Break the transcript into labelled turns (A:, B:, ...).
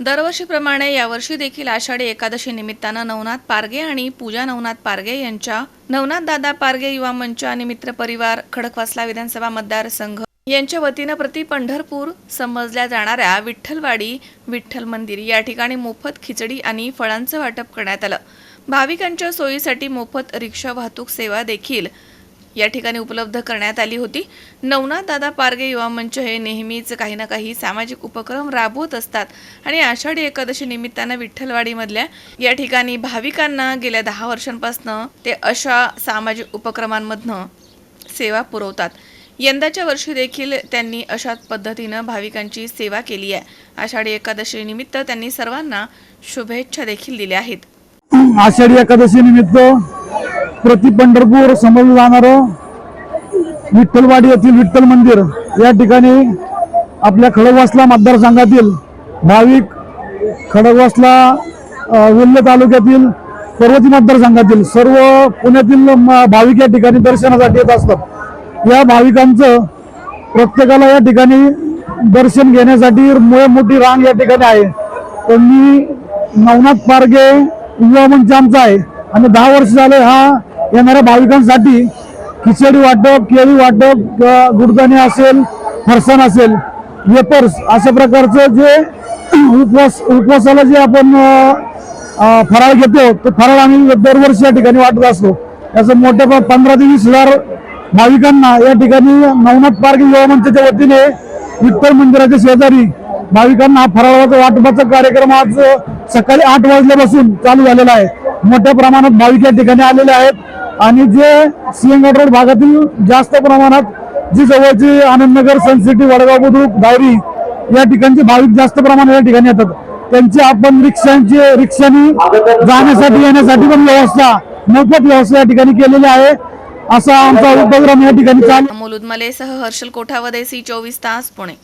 A: दरवर्षीप्रमाणे यावर्षी देखील आषाढी एकादशी निमित्तानं नवनाथ पारगे आणि पूजा नवनाथ पारगे यांच्या नवनाथ दादा पारगे युवा मंच आणि मित्र परिवार खडकवासला विधानसभा मतदारसंघ यांच्या वतीनं प्रति पंढरपूर समजल्या जाणाऱ्या विठ्ठलवाडी विठ्ठल मंदिर या ठिकाणी मोफत खिचडी आणि फळांचं वाटप करण्यात आलं. भाविकांच्या सोयीसाठी मोफत रिक्षा वाहतूक सेवा देखील या ठिकाणी उपलब्ध करण्यात आली होती. नवनाथ दादा पारगे युवा मंच हे नेहमीच काही ना काही सामाजिक उपक्रम राबवत असतात आणि आषाढी एकादशी निमित्तानं विठ्ठलवाडीमधल्या या ठिकाणी भाविकांना गेल्या दहा वर्षांपासून ते अशा सामाजिक उपक्रमांमधनं सेवा पुरवतात. यंदाच्या वर्षी देखील त्यांनी अशाच पद्धतीनं भाविकांची सेवा केली आहे. आषाढी एकादशी निमित्त त्यांनी सर्वांना शुभेच्छा देखील दिल्या आहेत.
B: आषाढी एकादशी निमित्त प्रति पंढरपूर समजलं जाणारं विठ्ठलवाडी येथील विठ्ठल मंदिर या ठिकाणी आपल्या खडकवासला मतदारसंघातील भाविक खडकवासला अ, वेल्हे तालुक्यातील पर्वती मतदारसंघातील सर्व पुण्यातील भाविक या ठिकाणी दर्शनासाठी येत असतात. या भाविकांचं प्रत्येकाला या ठिकाणी दर्शन घेण्यासाठी मोठी मोठी रांग या ठिकाणी आहे. तर मी नवनाथ पारगे युवा मंच आमचा आहे. आणि दहा वर्ष झाले हा येणाऱ्या भाविकांसाठी खिचडी वाटप केळी वाटप गुडदाणे असेल फरसाण असेल वेपर्स अशा प्रकारचं जे उपवास उपवासाला जे आपण फराळ घेतो तो फराळ आम्ही दरवर्षी या ठिकाणी वाटत असतो. त्याचं मोठ्या प- पंधरा ते वीस हजार भाविकांना या ठिकाणी नवनाथ पार्क युवा मंचाच्या वतीने विठ्ठल मंदिराच्या शेजारी भाविकांना फराळाचा वाटपाचा कार्यक्रम आज सकाळी आठ वाजल्यापासून चालू झालेला आहे. मोठ्या प्रमाणात भाविक या ठिकाणी आलेले आहेत. आणि जे सिंहगड रोड भागातील जास्त प्रमाणात जी जवळची आनंदनगर सनसिटी वडगाव बुद्रुक डायरी या ठिकाणचे भाविक जास्त प्रमाणात या ठिकाणी येतात. त्यांची आपण रिक्षांची रिक्षानी जाण्यासाठी येण्यासाठी पण व्यवस्था मोफत व्यवस्था या ठिकाणी केलेली आहे. असा आमचा उपक्रम या ठिकाणी चालू
A: सह हर्षल कोठावदे सी चोवीस तास पुणे.